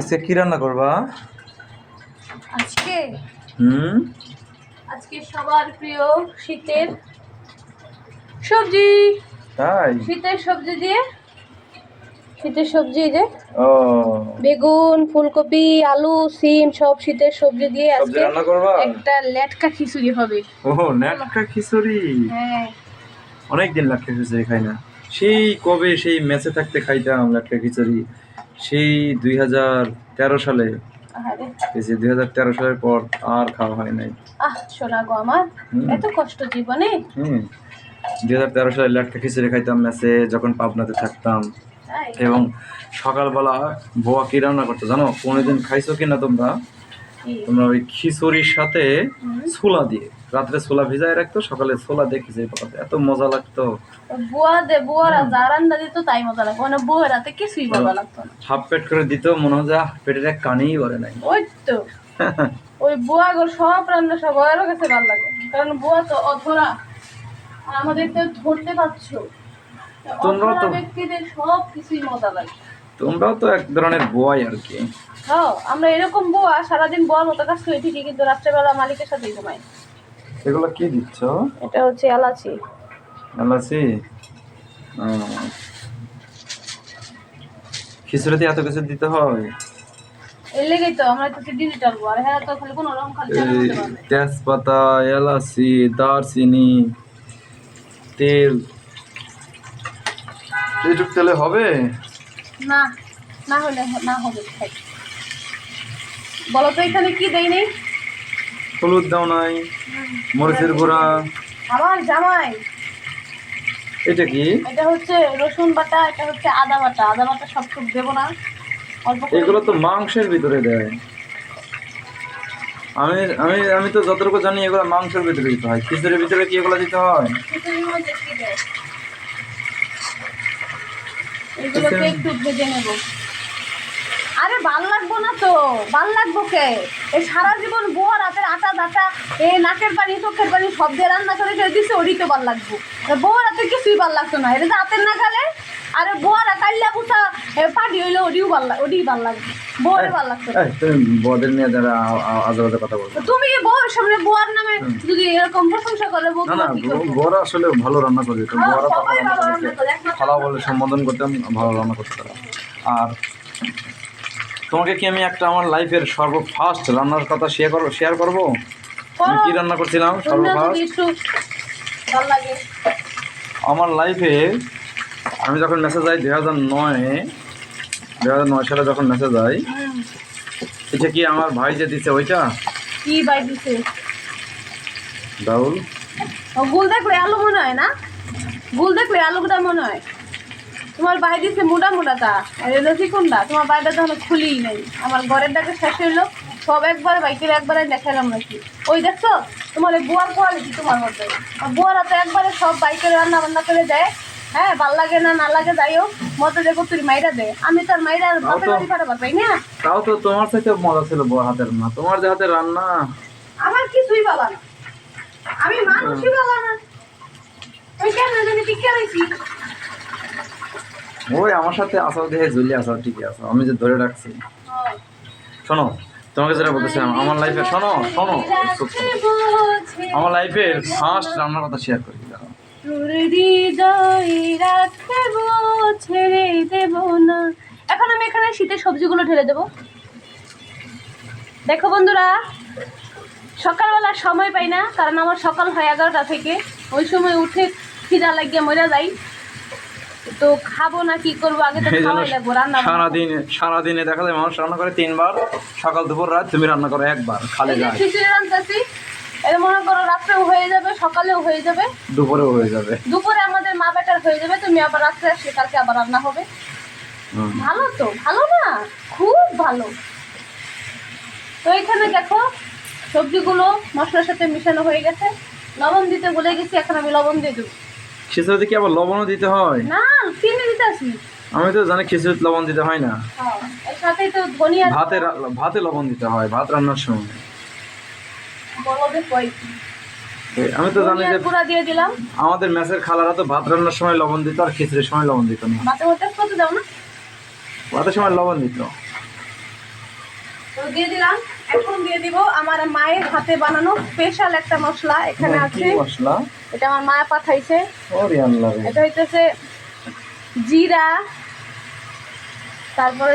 আজকে কি রান্না করবা? আজকে? হুম? আজকে সবার প্রিয় শীতের সবজি। তাই? শীতের সবজি দিয়ে শীতের সবজি যে ও। বেগুন ফুলকপি আলু সিম সব শীতের সবজি দিয়ে আজকে রান্না করবা? একটা লেটকা খিচুড়ি হবে। ও ল্যাটকা খিচুড়ি? হ্যাঁ। অনেক দিন ল্যাটকা খিচুড়ি খাই না। সেই কবে সেই মেসে থাকতে খাইতাম ল্যাটকা খিচুড়ি। সেই দুই হাজার তেরো সালে খেয়েছি দুই হাজার তেরো সালের পর আর খাওয়া হয় নাই। আহ সোনা গো আমার। এত কষ্ট জীবনে। হুম। দুই হাজার তেরো সালে ল্যাটকা খিচুড়ি খাইতাম মেসে যখন পাবনাতে থাকতাম। এবং সকালবেলা বোয়া কি রান্না করতো জানো? কোনোদিন খাইছো কিনা তোমরা? তোমরা ওই খিচুড়ির সাথে ছোলা দিয়ে। রাত্রে ছোলা ভিজায় রাখতো সকালে ছোলা দিয়ে খিচুড়ি পাকাতো এত মজা লাগতো। বুয়া দে বুয়ারা যা রান্না দিত তাই মজা লাগতো। মানে বউয়ের হাতে কিছুই মজা লাগতো না। হাফ পেট করে দিত মনে হয় যে পেটের এক কানেই করে নাই। ওই তো। ওই বুয়া গো সব রান্না সব ওয়েরও কাছে ভালো লাগে। কারণ বুয়া তো অধরা। আর আমাদের তো ধরতে পারছ। তোমরা তো- ব্যক্তিদের সব কিছুই মজা লাগে। তোমরাও তো এক ধরনের বয় আর কি। হ্যাঁ আমরা এরকম বুয়া সারাদিন বুয়ার মতো কাজ করি ঠিকই কিন্তু রাত্রেবেলা মালিকের সাথে ঘুমাই। এগুলো কি দিচ্ছ? এটা হচ্ছে এলাচি। এলাচি। খিচুড়িতে এত কিছু দিতে হয়? এর লেগেই তো আমরা তো ডিজিটাল আর হ্যাঁ কোনো রকম খালি চালের এই মধ্যে বানায়। তেজপাতা এলাচি দারচিনি তেল। এইটুক তেলে হবে? না না হলে না হবে। খাই বলো তো এখানে কি দেই নেই হলুদ দাও নাই মরিচের গুঁড়া। আমার জামাই। এটা কি? এটা হচ্ছে রসুন বাটা এটা হচ্ছে আদা বাটা। আদা বাটা সব খুব দেবো না। অল্প এগুলো তো মাংসের ভিতরে দেয়। আমি আমি আমি তো যতটুকু জানি এগুলো মাংসের ভিতরে দিতে হয়। খিচুড়ির ভিতরে কি এগুলো দিতে হয়? এগুলোকে একটু ভেজে নেব। আরে ভালো লাগবো না তো ভালো লাগবো কে? এই সারা জীবন বউ রাতের আটা দাটা এই নাকের পানি চোখের পানি সব দিয়ে রান্না করে খেয়ে দিচ্ছে ওরই তো ভালো লাগবো। বউ রাতে কিছুই ভালো লাগতো না এটা রাতের না খালে আরে বউরা কাল্লা কুচা পাটি হইলে ওটিও ভালো লাগ ওটিই ভালো লাগবে বউরে ভালো লাগতো তুমি নিয়ে যারা আজে বাজে কথা বলছো। তুমি কি বউয়ের সামনে বুয়ার নামে যদি এরকম প্রশংসা করে বউ না? বড় আসলে ভালো রান্না করে তো হ্যাঁ, সবাই ভালো রান্না করে করে, বলে সম্বোধন করতাম ভালো রান্না করতে তারা আর তোমাকে কি আমি একটা আমার লাইফের সর্ব ফার্স্ট রান্নার কথা শেয়ার করব শেয়ার করব? আমি। কি রান্না করছিলাম? সর্ব ফার্স্ট একটু ভালো লাগে। আমার লাইফে আমি যখন মেসেজ যাই দুই হাজার নয় দুই হাজার নয় সালে যখন মেসেজ যাই এটা কি আমার ভাই যে দিছে ওইটা? কি বাই দিছে? ডাউল ও গুল দেখলে আলু মনে হয় না? গুল দেখলে আলুটা মনে হয়। তোমার বাই দিছে মোটা মোটাটা আর এলো কোনটা তোমার বাইটা তখন খুলিই নাই। আমার ঘরের ডাকে শেষ হইল সব একবার বাইকের একবারে দেখালাম নাকি। ওই দেখছ? তোমার এই বুয়ার কোয়ালিটি তোমার মধ্যে আর বুয়ারা তো একবারে সব বাইকের রান্না বান্না করে দেয়। হ্যাঁ ভালো লাগে না না লাগে যাই হোক মতো দেখো তুই মাইরা দে আমি তার মাইরা বাপের তো- বাড়ি পাঠাবার পাই না? তাও তো তোমার সাথে মজা ছিল বড় হাতের রান্না। তোমার যে হাতের রান্না। আমার কিছুই বাবা না। আমি মানুষই বাবা না। ওই কেন জানি ঠিক কেনাইছি ওই আমার সাথে আসাও দেখে ঝুলি আসাও, ঠিকই আছো। আমি যে ধরে রাখছি। শোনো, তোমাকে যেটা বলতেছিলাম আমার লাইফে শোনো শোনো। আমার লাইফের ফার্স্ট রান্নার কথা শেয়ার করি ছেড়ে দেব না। এখন আমি এখানে শীতের সবজিগুলো ঢেলে দেব। দেখো বন্ধুরা, সকালবেলা সময় পাই না, কারণ আমার সকাল হয় এগারোটা থেকে। ওই সময় উঠে খিদা লাগিয়ে মরে যাই। তো খাব না কি করব? আগে তো খাওয়াই লাগবো রান্না। সারাদিন সারাদিনে দেখা যায় মানুষ রান্না করে তিনবার সকাল দুপুর রাত তুমি রান্না করো একবার খালে যায়। খিচুড়ি রান্তাছি এটা মনে করো রাত্রেও হয়ে যাবে সকালেও হয়ে যাবে। দুপুরেও হয়ে যাবে। দুপুরে আমাদের মা বেটার হয়ে যাবে তুমি আবার রাত্রে আসলে কালকে আবার রান্না হবে। ভালো তো ভালো না? খুব ভালো। তো এখানে দেখো সবজিগুলো মশলার সাথে মিশানো হয়ে গেছে। লবণ দিতে বলে গেছি এখন আমি লবণ দিয়ে দেবো। খিচুড়িতে কি আবার লবণও দিতে হয়। না চিনি দিতে আসি আমি তো জানি খিচুড়িতে লবণ দিতে হয় না। হ্যাঁ, সাথেই তো ধনিয়া ভাতে ভাতে লবণ দিতে হয় ভাত রান্নার সময়। বলবে কই আমি তো জানি যে গুঁড়া দিয়ে দিলাম। আমাদের ম্যাচের খালারা তো ভাত রান্নার সময় লবণ দিত আর খিচুড়ির সময় লবণ দিত না। মাঝে মধ্যে কত দাও না? ভাতের সময় লবণ দিত। তো দিয়ে দিলাম। এখন দিয়ে দিব আমার মায়ের হাতে বানানো স্পেশাল একটা মশলা এখানে আছে। মশলা? এটা আমার মা পাঠাইছে। এটা হইতেছে জিরা তারপরে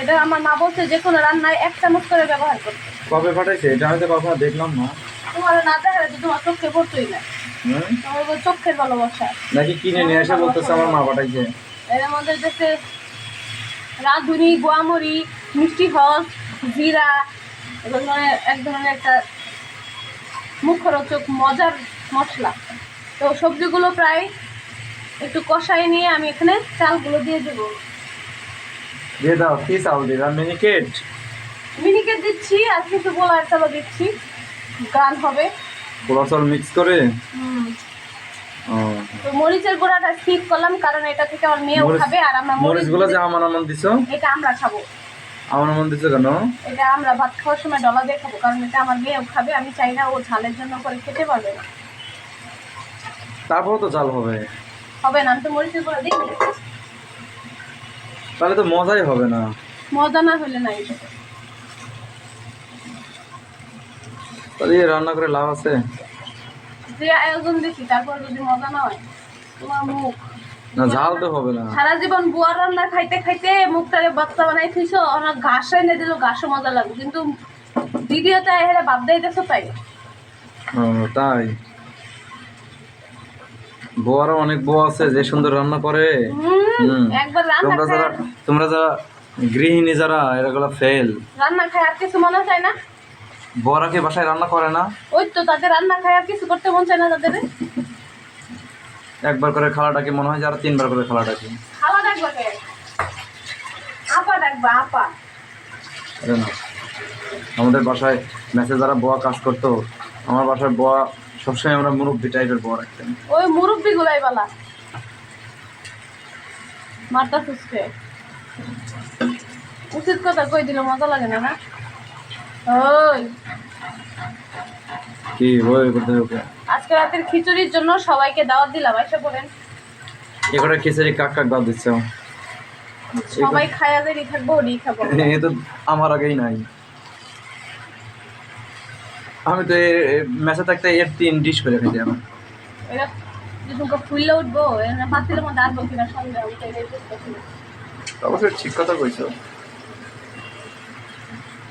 এটা আমার মা বলছে যে কোনো রান্নায় এক চামচ করে ব্যবহার করতে। কবে পাঠাইছে? এটা হয়তো কখনো দেখলাম না। তোমার না দেখালে তো তোমার চোখে পড়তোই না। তোমার চোখের ভালোবাসা। নাকি কিনে নিয়ে এসে বলতেছে আমার মা পাঠাইছে। এর মধ্যে রাঁধুনি গোয়ামরি মিষ্টি হল জিরা এগুলো মানে এক ধরনের একটা মুখরোচক মজার মশলা। তো সবজিগুলো প্রায় একটু কষাই নিয়ে আমি এখানে চালগুলো দিয়ে দেবো। দিয়ে দাও কি চাউল দিবা মিনিকেট? মিনিকেট দিচ্ছি আর কিছু গোলার চালও দিচ্ছি। গান হবে। পোলা চাউল মিক্স করে? তো মরিচের গুঁড়াটা স্কিপ করলাম কারণ এটা থেকে আমার মরিচ- খাবে আর আমরা মরিচ মরিচগুলো যে আমার আমন দিছো? এটা আমরা খাব। আমার আমন দিছো কেন? এটা আমরা ভাত খাওয়ার সময় ডলা দিয়ে খাব কারণ এটা আমার মেয়েও খাবে আমি চাই না ও ঝালের জন্য করে খেতে পারবে। না তারপর তো চাল হবে। হবে না আমি তো মরিচের গুঁড়া দিই। তাহলে তো মজাই হবে না। মজা না হলে নাই তাহলে রান্না করে লাভ আছে? যে আয়োজন দিচ্ছি তারপর যদি মজা না হয় তোমার মুখ। না ঝাল তো হবে না। সারা জীবন বুয়ার রান্না খাইতে খাইতে মুখটারে বাচ্চা বানাই থইছো অনেক ঘাস এনে দিল ঘাসও মজা লাগবে কিন্তু এরা বাদ দিয়ে তাই? তাই। অনেক আছে যে সুন্দর রান্না করে। একবার রান্না তোমরা যারা তোমরা যারা গৃহিণী যারা এরাগুলো ফেল। রান্না খায় আর কিছু মনে চায় না? বউরা কি বাসায় রান্না করে না? ওই তো তাদের রান্না খায় আর কিছু করতে মন চায় না তাদের? একবার করে খালাটাকে মনে হয় যারা তিনবার করে খালাটাকে খাওয়া ডাকবা কে? আপা ডাকবা আপা। আরে না। আমাদের বাসায় মেসে যারা বোয়া কাজ করতো। আমার বাসায় বোয়া সবসময় আমরা মুরব্বী টাইপের বোয়া রাখতাম। ওই মুরব্বি গুলাই বালা। মারটা সুস্থে উচিত কথা কই দিল মজা লাগে না না? ওই। কি ওই করতে ওকে আজকে রাতের খিচুড়ির জন্য সবাইকে দাওয়াত দিলাম এসে পড়েন। এ করে খিচুড়ি কাক কাক দাও দিচ্ছে? সবাই খায়া দেরি থাকব ওডি খাব। এ তো আমার আগেই নাই। আমি তো মেসে থাকতে এর তিন ডিশ করে খেতে আমার এরা যখন ফুললে উঠবো এরা পাতিলের মধ্যে আসব কিনা সন্ধ্যা। অবশ্যই ঠিক কথা কইছো।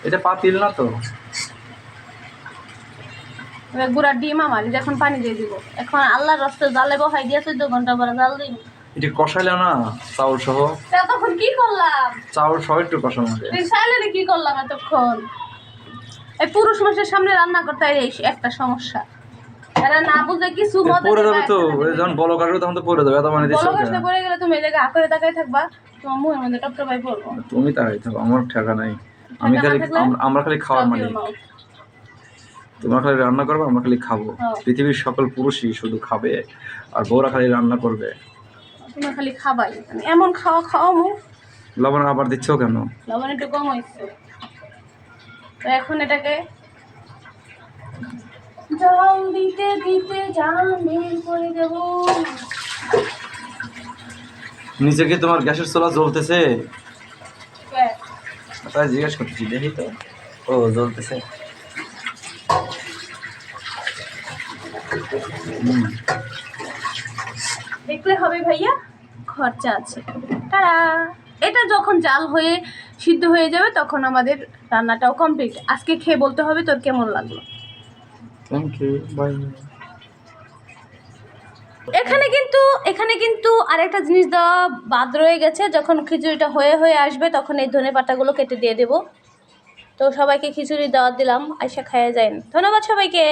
এটা পাতিল না তো? এবার গুড়া ডিম আমার এখন পানি দিয়ে দিব। এখন আল্লাহর রাস্তায় জালে বহাই দিয়ে চোদ্দ ঘণ্টা পরে জাল এটা কষাইলে না চাউল সহ? তখন কি করলাম? চাউল সহ একটু কষানো কি করলাম এতক্ষণ? এই পুরুষ মানুষের সামনে রান্না করতে এই একটা সমস্যা। এরা না বুঝে কিছু মজা পড়ে যাবে তো। যখন তখন তো পড়ে যাবে এত মানে পড়ে গেলে তুমি তাকাই থাকবা তোমার মুখের মধ্যে টপটপাই পড়ব। তুমি তাই থাকো আমার ঠেকা নাই। আমি খালি আমরা খালি খাওয়ার মালিক। তোমরা খালি রান্না করবে আমরা খালি খাব। হ্যাঁ। পৃথিবীর সকল পুরুষই শুধু খাবে আর বউরা খালি রান্না করবে। তুমি খালি খাবাই। মানে এমন খাওয়া খাওয়া মু। লবণ আবার দিচ্ছ কেন? লবণ একটু কম হয়েছে। তো এখন এটাকে জল দিতে দিতে বের করে দেবো। নিচে কি তোমার গ্যাসের চুলা জ্বলতেছে? কে? তাই জিজ্ঞেস করতেছি দেখি তো। ও জ্বলতেছে। দেখলে হবে ভাইয়া খরচা আছে। তারা এটা যখন জাল হয়ে সিদ্ধ হয়ে যাবে তখন আমাদের রান্নাটাও কমপ্লিট আজকে খেয়ে বলতে হবে তোর কেমন লাগল? থ্যাংক ইউ বাই এখানে কিন্তু এখানে কিন্তু আরেকটা জিনিস দেওয়া বাদ রয়ে গেছে। যখন খিচুড়িটা হয়ে হয়ে আসবে তখন এই ধনে পাতাগুলো কেটে দিয়ে দেবো। তো সবাইকে খিচুড়ি দাওয়াত দিলাম আইসা খাইয়ে যায় ধন্যবাদ সবাইকে।